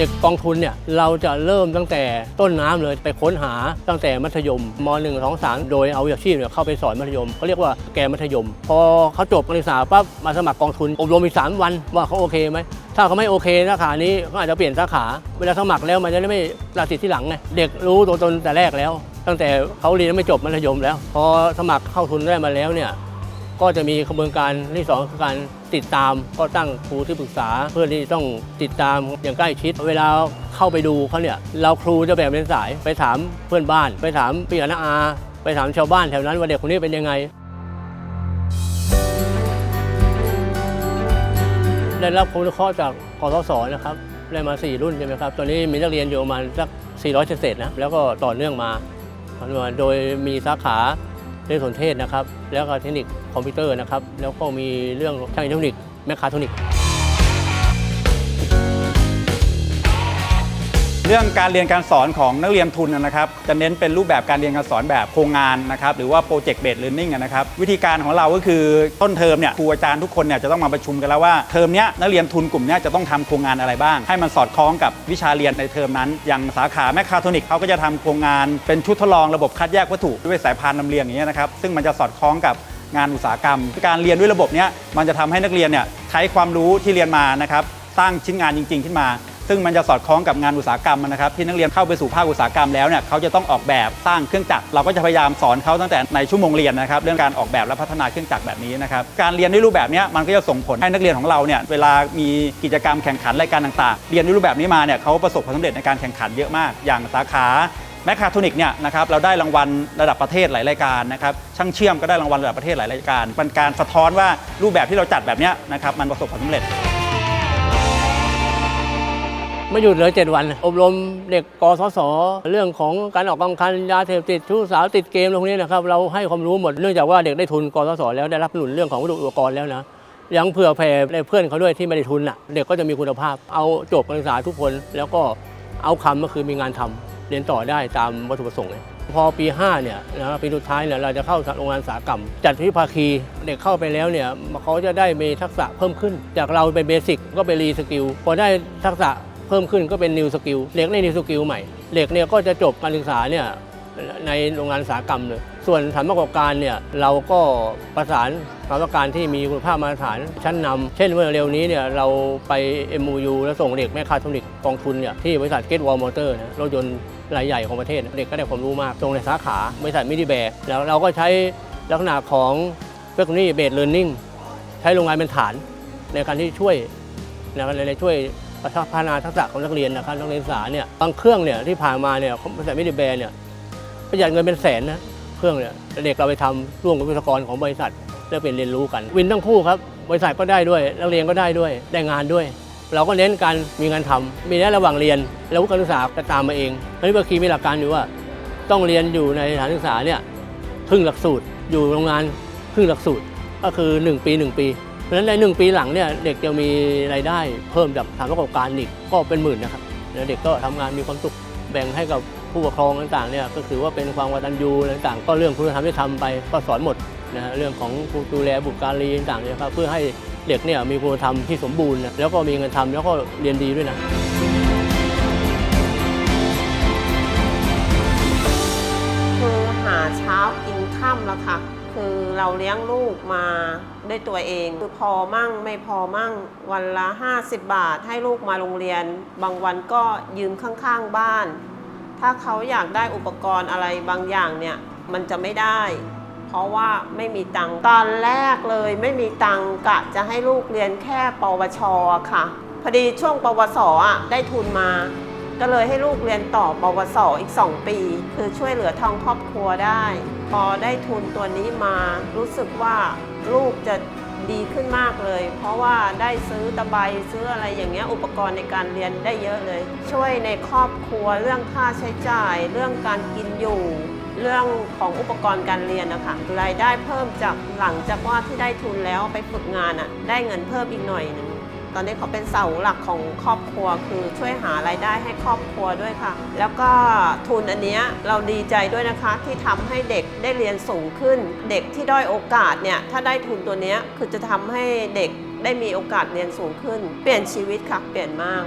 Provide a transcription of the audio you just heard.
เด็กกองทุนเนี่ยเราจะเริ่มตั้งแต่ต้นน้ำเลยไปค้นหาตั้งแต่มัธยมม .1 2 3 โดยเอาวิชาชีพเนี่ยเข้าไปสอนมัธยมเขาเรียกว่าแกมัธยม พอเขาจบการศึกษาปั๊บมาสมัครกองทุนอบรมอีกสามวันว่าเขาโอเคไหมถ้าเขาไม่โอเคสาขานี้ก็อาจจะเปลี่ยนสาขาเวลาสมัครแล้วมันจะได้ไม่ตัดสิทธิ์ที่หลังไงเด็กรู้ตัวตนแต่แรกแล้ว ตั้งแต่เขาเรียนไม่จบมัธยมแล้ว พอสมัครเข้าทุนได้มาแล้วเนี่ย ก็จะมีกระบวนการที่สองคือการติดตาม ก็ตั้งครูที่ปรึกษา เพื่อที่ต้องติดตามอย่างใกล้ชิด เวลาเข้าไปดูเขาเนี่ยเราครูจะแบ่งเป็นสายไปถามเพื่อนบ้าน ไปถามพี่อาณาอา ไปถามชาวบ้านแถวนั้นว่าเด็กคนนี้เป็นยังไงได้รับความรู้เคราะห์จากกสศนะครับได้มา 4 รุ่นใช่ไหมครับตอนนี้มีนักเรียนอยู่ประมาณสัก400เศษนะแล้วก็ต่อเนื่องมา โดยมีสาขา เรื่องสนเทศนะครับ แล้วก็เทคนิคคอมพิวเตอร์นะครับ แล้วก็มีเรื่องช่างอิเล็กทรอนิกส์แมคคาทรอนิกส์ เรื่องการเรียนการสอนของนักเรียนทุนนะครับ จะเน้นเป็นรูปแบบการเรียนการสอนแบบโครงงานนะครับ หรือว่าโปรเจกต์เบสเรียนนิ่งนะครับ วิธีการของเราก็คือต้นเทอมเนี่ยครูอาจารย์ทุกคนเนี่ยจะต้องมาประชุมกันแล้วว่าเทอมเนี้ยนักเรียนทุนกลุ่มเนี้ยจะต้องทำโครงงานอะไรบ้าง ให้มันสอดคล้องกับวิชาเรียนในเทอมนั้น อย่างสาขาแมคคาทรอนิกเขาก็จะทำโครงงานเป็นชุดทดลองระบบคัดแยกวัตถุด้วยสายพานลำเลียงอย่างเงี้ยนะครับซึ่งมันจะสอดคล้องกับงานอุตสาหกรรม การเรียนด้วยระบบเนี้ยมันจะทำให้นักเรียนเนี่ยใช้ความรู้ที่เรียนมานะครับสร้างชิ้นงานจริง ๆ ขึ้นมา ซึ่งมันจะสอดคล้องกับงานอุตสาหกรรมนะครับที่นักเรียนเข้าไปสู่ภาคอุตสาหกรรมแล้วเนี่ยเขาจะต้องออกแบบสร้างเครื่องจักรเราก็จะพยายามสอนเขาตั้งแต่ในชั่วโมงเรียนนะครับเรื่องการออกแบบและพัฒนาเครื่องจักรแบบนี้นะครับการเรียนด้วยรูปแบบนี้มันก็จะส่งผลให้นักเรียนของเราเนี่ยเวลามีกิจกรรมแข่งขันรายการต่างๆ เรียนด้วยรูปแบบนี้มาเนี่ยเขาประสบความสำเร็จในการแข่งขันเยอะมาก อย่างสาขาแมคคาทรอนิกเนี่ยนะครับเราได้รางวัลระดับประเทศหลายรายการนะครับช่างเชื่อมก็ได้รางวัลระดับประเทศหลายรายการเป็นการสะท้อนว่ารูปแบบที่เราจัดแบบนี้นะครับมันประสบความสำเร็จ ไม่หยุดเลย7วัน อบรมเด็กกสศเรื่องของการออกกำลังคันยาเสพติดชู้สาวติดเกมอะไรพวกนี้นะครับเราให้ความรู้หมดเนื่องจากว่าเด็กได้ทุนกสศแล้วได้รับหนุนเรื่องของวัตถุอุปกรณ์แล้วนะยังเผื่อแผ่ในเพื่อนเขาด้วยที่ไม่ได้ทุนอะเด็กก็จะมีคุณภาพ เอาจบการศึกษาทุกคน แล้วก็เอาคำก็คือมีงานทำเรียนต่อได้ตามวัตถุประสงค์พอปี5เนี่ยนะปีสุดท้ายเนี่ยเราจะเข้าโรงงานสาหกรรม จัดที่ภาคีเด็กเข้าไปแล้วเนี่ยเขาจะได้มีทักษะเพิ่มขึ้น จากเราเป็นเบสิกก็ไปรีสกิลพอได้ทักษะ เพิ่มขึ้นก็เป็นนิวสกิลเด็กได้นิวสกิลใหม่เด็กเนี่ยก็จะจบการศึกษาเนี่ยในโรงงานอุตสาหกรรมเลย ส่วนสถานประกอบการเนี่ยเราก็ประสานสถานประกอบการที่มีคุณภาพมาตรฐานชั้นนำเช่นเมื่อเร็วนี้เนี่ยเราไป MOU แล้วส่งเด็กแม่ค้าทรอนิกกองทุนเนี่ยที่บริษัทเกตวอลมอเตอร์นะรถยนต์รายใหญ่ของประเทศเด็กก็ได้ความรู้มากส่งในสาขาบริษัทมินิแบร์แล้วเราก็ใช้ลักษณะของเฟคนี่เบสเลิร์นนิ่งใช้โรงงานเป็นฐานในการที่ช่วยในะครับ ในช่วยพัฒนาทักษะของนักเรียนนะครับนักเรียนศึกษาเนี่ยบางเครื่องเนี่ยที่ผ่านมาเนี่ยบริษัทมิดิแบร์เนี่ยประหยัดเงินเป็นแสนนะเครื่องเนี่ยเด็กเราไปทำร่วมกับวิศวกรของบริษัทแล้วเป็นเรียนรู้กัน วินทั้งคู่ครับบริษัทก็ได้ด้วยนักเรียนก็ได้ด้วยได้งานด้วย เราก็เน้นการมีงานทำมีในระหว่างเรียน แล้วการศึกษาก็ตามมาเองอันนี้เมื่อกี้มีหลักการอยู่ว่า ต้องเรียนอยู่ในสถานศึกษาเนี่ยครึ่งหลักสูตรอยู่โรงงานครึ่งหลักสูตรก็คือ 1 ปี 1 ปี ราะฉะนั้นในหนึ่งปีหลังเนี่ยเด็กจะมีรายได้เพิ่มจากฐานประกอบการอีกก็เป็นหมื่นนะครับแล้วเด็กก็ทำงานมีความสุขแบ่งให้กับผู้ปกครองต่างๆเนี่ยก็ถือว่าเป็นความกตัญญูอะไรต่างๆ ก็เรื่องคุณธรรมที่ทำไปก็สอนหมดนะฮะเรื่องของผู้ดูแลบุตรการีต่างๆเนี่ยครับเพื่อให้เด็กเนี่ยมีคุณธรรมที่สมบูรณ์แล้วก็มีเงินทำแล้วก็เรียนดีด้วยนะคือหาเช้ากินค่ำแล้วค่ะ คือเราเลี้ยงลูกมาด้วยตัวเอง คือพอมั่งไม่พอมั่งวันละ 50 บาทให้ลูกมาโรงเรียน บางวันก็ยืมข้างๆบ้าน ถ้าเขาอยากได้อุปกรณ์อะไรบางอย่างเนี่ยมันจะไม่ได้ เพราะว่าไม่มีตังค์ตอนแรกเลยไม่มีตังค์กะจะให้ลูกเรียนแค่ปวชอะค่ะ พอดีช่วงปวสอะได้ทุนมา ก็เลยให้ลูกเรียนต่อปวสอีก 2 ปี คือช่วยเหลือทางครอบครัวได้ พอได้ทุนตัวนี้มา รู้สึกว่าลูกจะดีขึ้นมากเลย เพราะว่าได้ซื้อตะไบซื้ออะไรอย่างเงี้ยอุปกรณ์ในการเรียนได้เยอะเลย ช่วยในครอบครัวเรื่องค่าใช้จ่าย เรื่องการกินอยู่ เรื่องของอุปกรณ์การเรียนนะคะรายได้เพิ่มจากหลังจากว่าที่ได้ทุนแล้วไปฝึกงานอะ่ะได้เงินเพิ่มอีกหน่อยหนึง ตอนนี้เขาเป็นเสาหลักของครอบครัว คือช่วยหารายได้ให้ครอบครัวด้วยค่ะ แล้วก็ทุนอันนี้เราดีใจด้วยนะคะที่ทำให้เด็กได้เรียนสูงขึ้น เด็กที่ด้อยโอกาสเนี่ยถ้าได้ทุนตัวนี้คือจะทำให้เด็กได้มีโอกาสเรียนสูงขึ้น เปลี่ยนชีวิตค่ะเปลี่ยนมาก